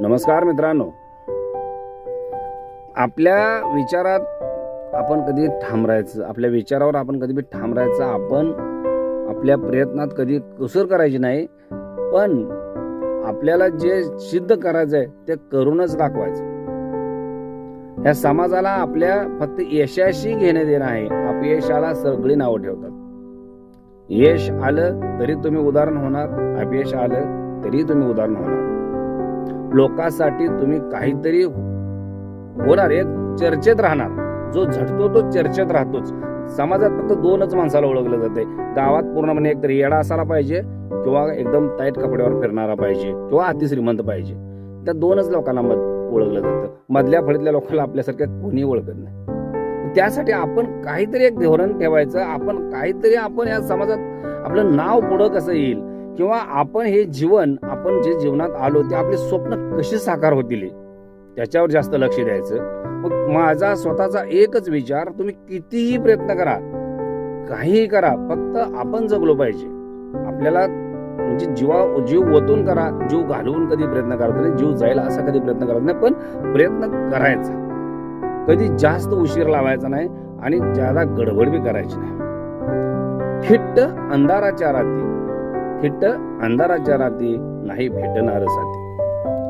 नमस्कार मित्रांनो. आपल्या विचारात आपण कधी ठाम राहायचं आपल्या विचारावर आपण कधी बी ठाम राहायचं आपण आपल्या प्रयत्नात कधी कसर करायची नाही पण आपल्याला जे सिद्ध करायचं आहे ते करूनच दाखवायचं. या समाजाला आपल्या फक्त यशाशी घेणे देणं आहे अपयशाला सगळी नावं ठेवतात. यश आलं तरी तुम्ही उदाहरण होणार अपयश आलं तरी तुम्ही उदाहरण होणार. लोकांसाठी तुम्ही काहीतरी होणार एक चर्चेत राहणार. जो झटतो तो चर्चेत राहतोच. समाजात फक्त दोनच माणसाला ओळखलं जाते. गावात पूर्णपणे एक तरी येडा असायला पाहिजे किंवा एकदम टाईट कपड्यावर फिरणारा पाहिजे किंवा अतिश्रीमंत पाहिजे. त्या दोनच लोकांना मत ओळखलं जातं. मधल्या फळीतल्या लोकांना आपल्यासारख्या कोणी ओळखत नाही. त्यासाठी आपण काहीतरी एक धोरण ठेवायचं. आपण काहीतरी आपण या समाजात आपलं नाव पुढं कसं येईल? किंवा आपण हे जीवन आपण जे जीवनात आलो ते आपले स्वप्न कशी साकार होतील त्याच्यावर जास्त लक्ष द्यायचं. मग माझा स्वतःचा एकच विचार तुम्ही कितीही प्रयत्न करा काहीही करा फक्त आपण जगलो पाहिजे. आपल्याला म्हणजे जीवा जीव ओतून करा जीव घालवून कधी प्रयत्न करत नाही जीव जाईल असा कधी प्रयत्न करत नाही पण प्रयत्न करायचा. कधी जास्त उशीर लावायचा नाही आणि ज्यादा गडबड बी करायची नाही. फिट्ट अंधाराच्या रात्री थिट्ट अंधाराच्या रात्री नाही भेटणार साथी.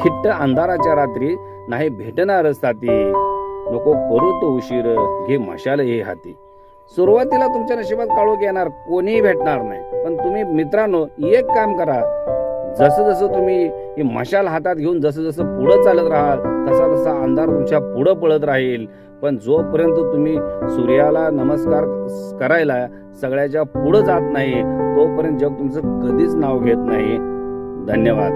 थिट्ट अंधाराच्या रात्री नाही भेटणार साथी. नको करू तो उशीर घे मशाल हे हाती. सुरुवातीला तुमच्या नशिबात काळोख येणार कोणीही भेटणार नाही. पण तुम्ही मित्रांनो एक काम करा. जसं जसं तुम्ही ही मशाल हातात घेऊन जसं जसं पुढं चालत राहाल तसा तसा अंधार तुमच्या पुढं पळत राहील. पण जोपर्यंत तुम्ही सूर्याला नमस्कार करायला सगळ्याच्या पुढं जात नाही तोपर्यंत जग तुमचं कधीच नाव घेत नाही. धन्यवाद.